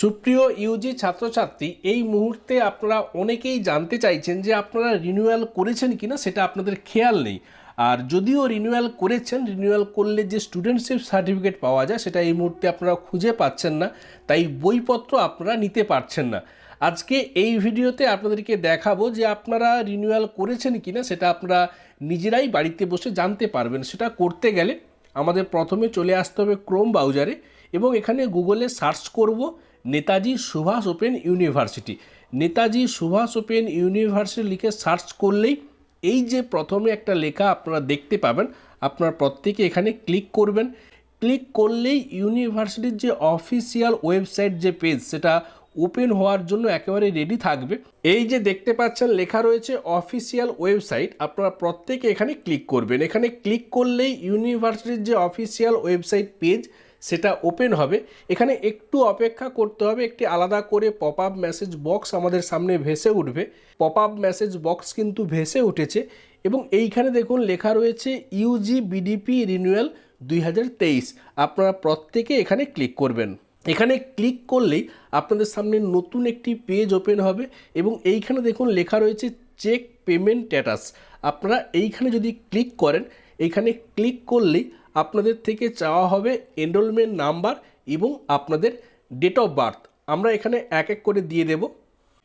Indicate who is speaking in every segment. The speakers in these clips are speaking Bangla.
Speaker 1: সুপ্রিয় ইউজি ছাত্রছাত্রী, এই মুহূর্তে আপনারা অনেকেই জানতে চাইছেন যে আপনারা রিনিউয়াল করেছেন কিনা, সেটা আপনাদের খেয়াল নেই। আর যদিও রিনিউয়াল করেছেন রিনিউয়াল করলে যে স্টুডেন্টশিপ সার্টিফিকেট পাওয়া যায়, সেটা এই মুহূর্তে আপনারা খুঁজে পাচ্ছেন না, তাই বইপত্র আপনারা নিতে পারছেন না। আজকে এই ভিডিওতে আপনাদেরকে দেখাবো যে আপনারা রিনিউয়াল করেছেন কিনা, সেটা আপনারা নিজেরাই বাড়িতে বসে জানতে পারবেন। সেটা করতে গেলে আমাদের প্রথমে চলে আসতে হবে ক্রোম ব্রাউজারে এবং এখানে গুগলে সার্চ করব Netaji Subhash open university. Netaji Subhash open university লিখে সার্চ করলেই এই যে প্রথমে একটা লেখা আপনারা দেখতে পাবেন, আপনারা প্রত্যেকে এখানে ক্লিক করবেন। ক্লিক করলেই ইউনিভার্সিটির যে অফিসিয়াল ওয়েবসাইট যে পেজ সেটা ওপেন হওয়ার জন্য একেবারে রেডি থাকবে। এই যে দেখতে পাচ্ছেন, লেখা রয়েছে অফিসিয়াল ওয়েবসাইট আপনারা প্রত্যেকে এখানে ক্লিক করবেন। এখানে ক্লিক করলেই ইউনিভার্সিটির যে অফিসিয়াল ওয়েবসাইট পেজ সেটা ওপেন হবে। এখানে একটু অপেক্ষা করতে হবে, একটি আলাদা করে পপ আপ মেসেজ বক্স আমাদের সামনে ভেসে উঠবে। পপ আপ মেসেজ বক্স কিন্তু ভেসে উঠেছে এবং এইখানে দেখুন, লেখা রয়েছে ইউজি বিডিপি রিনিউয়াল দুই হাজার তেইশ। আপনারা প্রত্যেকে এখানে ক্লিক করবেন। এখানে ক্লিক করলেই আপনাদের সামনে নতুন একটি পেজ ওপেন হবে এবং এইখানে দেখুন লেখা রয়েছে চেক পেমেন্ট স্ট্যাটাস আপনারা এইখানে যদি ক্লিক করেন এইখানে ক্লিক করলেই আপনাদের থেকে চাওয়া হবে এনরোলমেন্ট নাম্বার এবং আপনাদের ডেট অফ বার্থ আমরা এখানে এক এক করে দিয়ে দেব।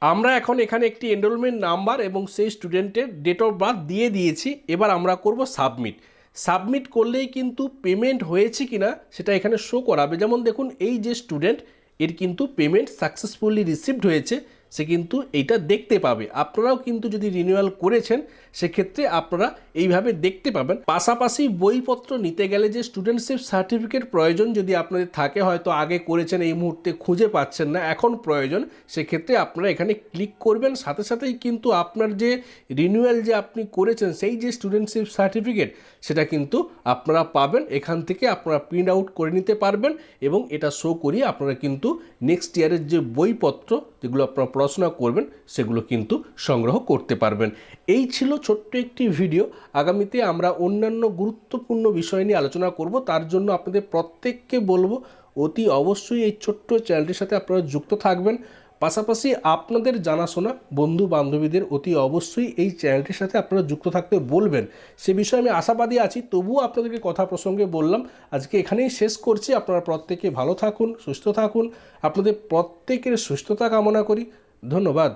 Speaker 1: আমরা এখন এখানে একটি এনরোলমেন্ট নাম্বার এবং সেই স্টুডেন্টের ডেট অফ বার্থ দিয়ে দিয়েছি। এবার আমরা করব সাবমিট সাবমিট করলেই কিন্তু পেমেন্ট হয়েছে কিনা সেটা এখানে শো করাবে। যেমন দেখুন, এই যে স্টুডেন্ট এর কিন্তু পেমেন্ট সাকসেসফুলি রিসিভড হয়েছে। সে কিন্তু এইটা দেখতে পাবে। আপনারাও কিন্তু যদি রিনিউয়াল করেছেন, সেক্ষেত্রে আপনারা এইভাবে দেখতে পাবেন। পাশাপাশি বইপত্র নিতে গেলে যে স্টুডেন্টশিপ সার্টিফিকেট প্রয়োজন যদি আপনাদের থাকে, হয়তো আগে করেছেন, এই মুহূর্তে খুঁজে পাচ্ছেন না, এখন প্রয়োজন, সেক্ষেত্রে আপনারা এখানে ক্লিক করবেন। সাথে সাথেই কিন্তু আপনার যে রিনিউয়াল যে আপনি করেছেন, সেই যে স্টুডেন্টশিপ সার্টিফিকেট সেটা কিন্তু আপনারা পাবেন। এখান থেকে আপনারা প্রিন্ট আউট করে নিতে পারবেন এবং এটা শো করিয়ে আপনারা কিন্তু নেক্সট ইয়ারের যে বইপত্র যেগুলো আপনারা পড়াশোনা করবেন, সেগুলো কিন্তু সংগ্রহ করতে পারবেন। এই ছিল ছোট্ট একটি ভিডিও। আগামীতে আমরা অন্যান্য গুরুত্বপূর্ণ বিষয় নিয়ে আলোচনা করব। তার জন্য আপনাদের প্রত্যেককে বলব, অতি অবশ্যই এই ছোট্ট চ্যানেলটির সাথে আপনারা যুক্ত থাকবেন। পাশাপাশি আপনাদের জানাশোনা বন্ধু বান্ধবীদের অতি অবশ্যই এই চ্যানেলটির সাথে আপনারা যুক্ত থাকতে বলবেন। সে বিষয়ে আমি আশাবাদী আছি, তবুও আপনাদেরকে কথা প্রসঙ্গে বললাম, আজকে এখানেই শেষ করছি। আপনারা প্রত্যেকে ভালো থাকুন, সুস্থ থাকুন। আপনাদের প্রত্যেকের সুস্থতা কামনা করি। ধন্যবাদ।